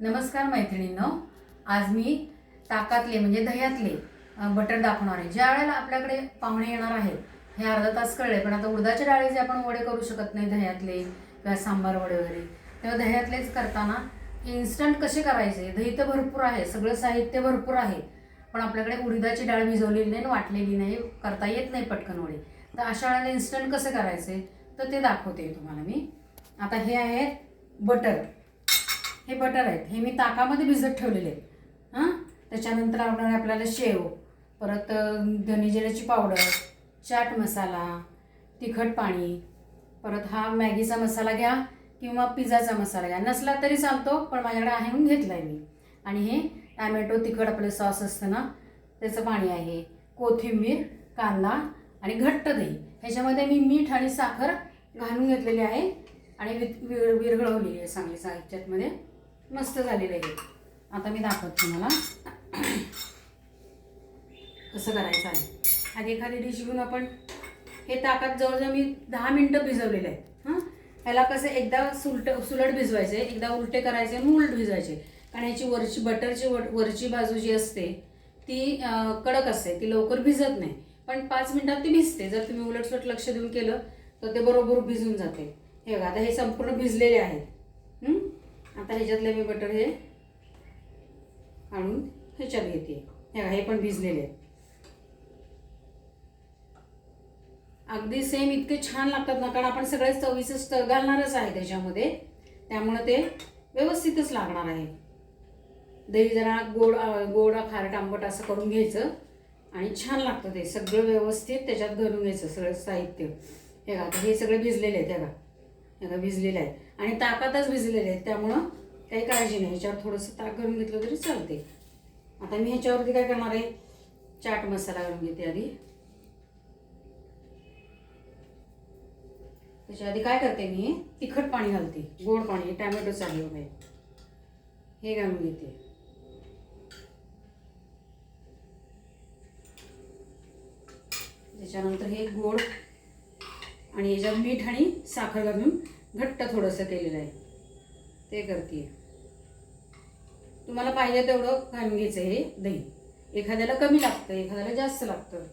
नमस्कार मैत्रिणींनो. आज मी ताकातले म्हणजे दह्यातले बटर दाखवणार आहे. ज्या वेळेला आपल्याकडे पाहुणे येणार आहेत हे अर्धा तास कळले पण आता उडदाच्या डाळीचे आपण वडे करू शकत नाही दह्यातले किंवा सांबार वडे वगैरे तेव्हा दह्यातलेच करताना इन्स्टंट कसे करायचे? दही तर भरपूर आहे सगळं साहित्य भरपूर आहे पण आपल्याकडे उडदाची डाळ भिजवलेली नाही आणि वाटलेली नाही करता येत नाही पटकन वडे. तर अशा वेळेला इन्स्टंट कसे करायचे? तर ते दाखवते तुम्हाला मी. आता हे आहे बटर. हे बटर आहेत. हे मी ताकामध्ये भिजत ठेवलेले आहेत. हां? त्याच्यानंतर लागणार आपल्याला शेव परत धनीजिऱ्याची पावडर चाट मसाला तिखट पाणी परत हा मॅगीचा मसाला घ्या किंवा पिझ्झाचा मसाला घ्या. नसला तरी चालतो पण माझ्याकडे आहे म्हणून घेतला आहे मी. आणि हे टॅमॅटो तिखट आपलं सॉस असतं ना त्याचं पाणी आहे. कोथिंबीर कांदा आणि घट्ट दही. ह्याच्यामध्ये मी मीठ आणि साखर घालून घेतलेली आहे आणि वि- विरघळवलेली आहे चांगली साहित्यातमध्ये मस्त झालेलं आहे आता मी दाखवते तुम्हाला. कसं करायचं आहे. आधी एखादी डिश घेऊन आपण हे ताकात जवळजवळ मी दहा मिनटं भिजवलेलं आहे. हां? ह्याला कसं एकदा सुलट सुलट भिजवायचे एकदा उलटे करायचे आणि उलट भिजवायचे. कारण ह्याची वरची बटरची वर वरची बाजू जी असते ती कडक असते ती लवकर भिजत नाही. पण पाच मिनटात ती भिजते. जर तुम्ही उलटसुलट लक्ष देऊन केलं तर ते बरोबर भिजून जाते. हे बघा आता हे संपूर्ण भिजलेले आहेत हं? आता ह्याच्यातले मी बटर हे काढून ह्याच्यात घेते. हे पण भिजलेले आहेत. अगदी सेम इतके छान लागतात ना कारण आपण सगळे चवीचं स्ट घालणारच आहे त्याच्यामध्ये. त्यामुळे ते व्यवस्थितच लागणार आहे. दही जरा गोड गोड खारट आंबट असं करून घ्यायचं. आणि छान लागतं ते. सगळं व्यवस्थित त्याच्यात घालून घ्यायचं सगळं साहित्य. हे बघा आता हे सगळे भिजलेले आहेत हे बघा. हे बघा भिजलेले आहेत. आणि ताकातच भिजलेले आहेत. त्यामुळं काही काळजी नाही. ह्याच्यावर थोडंसं ताक घालून घेतलं तरी चालते आता मी ह्याच्यावरती काय करणार आहे? चाट मसाला घालून घेते आधी. त्याच्या आधी काय करते मी? तिखट पाणी घालते. गोड पाणी. टॅमॅटोचं आहे. हे घालून घेते. त्याच्यानंतर हे गोड आणि याच्यात मीठ आणि साखर घालून घट्ट थोडंसं केलेलं आहे. ते करते तुम्हाला पाहिजे तेवढं घालून घ्यायचं हे दही. एखाद्याला कमी लागतं एखाद्याला जास्त लागतं.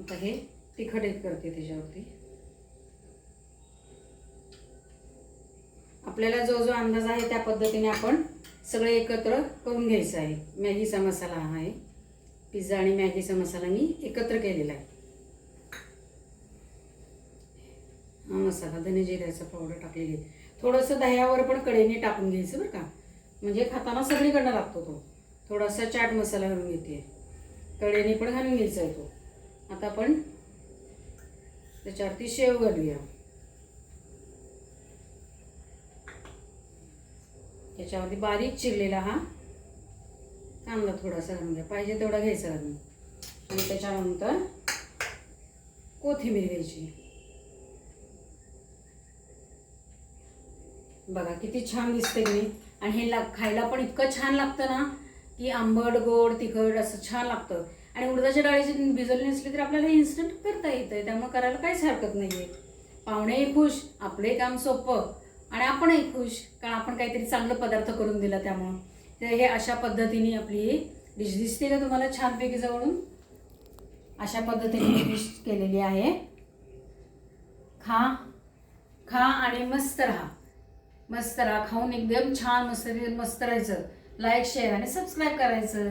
आता हे तिखट एक करते त्याच्यावरती. आपल्याला जो जो अंदाज आहे त्या पद्धतीने आपण सगळे एकत्र करून घ्यायचं आहे. मॅगीचा मसाला हा आहे. पिझ्झा आणि मॅगीचा मसाला मी एकत्र केलेला आहे हा मसाला धने जिऱ्याचा पावडर टाकलेली थोडंसं दह्यावर पण कडेने टाकून घ्यायचं बरं का. म्हणजे खाताना सगळीकडनं लागतो तो. थोडासा चाट मसाला घालून घेते. कडेने पण घालून घ्यायचा आहे तो. आता आपण त्याच्यावरती शेव घालूया. त्याच्यावरती बारीक चिरलेला हा कांदा थोडासा घालून घ्या. पाहिजे तेवढा घ्यायचा घालून. आणि त्याच्यानंतर कोथिंबीर घ्यायची. बघा किती छान दिसते मी आणि हे ला खायला पण इतकं छान लागतं ना की आंबट गोड तिखट असं छान लागतं. आणि उडदाच्या डाळीची भिजवली नसली तर आपल्याला इन्स्टंट करता येतं त्यामुळे करायला काहीच हरकत नाही आहे पाहुणेही खुश आपले काम सोपं. आणि आपणही खुश कारण आपण काहीतरी चांगलं पदार्थ करून दिला त्यामुळं. तर हे अशा पद्धतीने आपली डिश दिसते का तुम्हाला छानपैकी जवळून? अशा पद्धतीने डिश केलेली आहे. खा खा आणि मस्त राहा. मस्त राहा. खाऊन एकदम छान मस्त मस्त राहायचं. लाईक शेअर आणि सबस्क्राईब करायचं.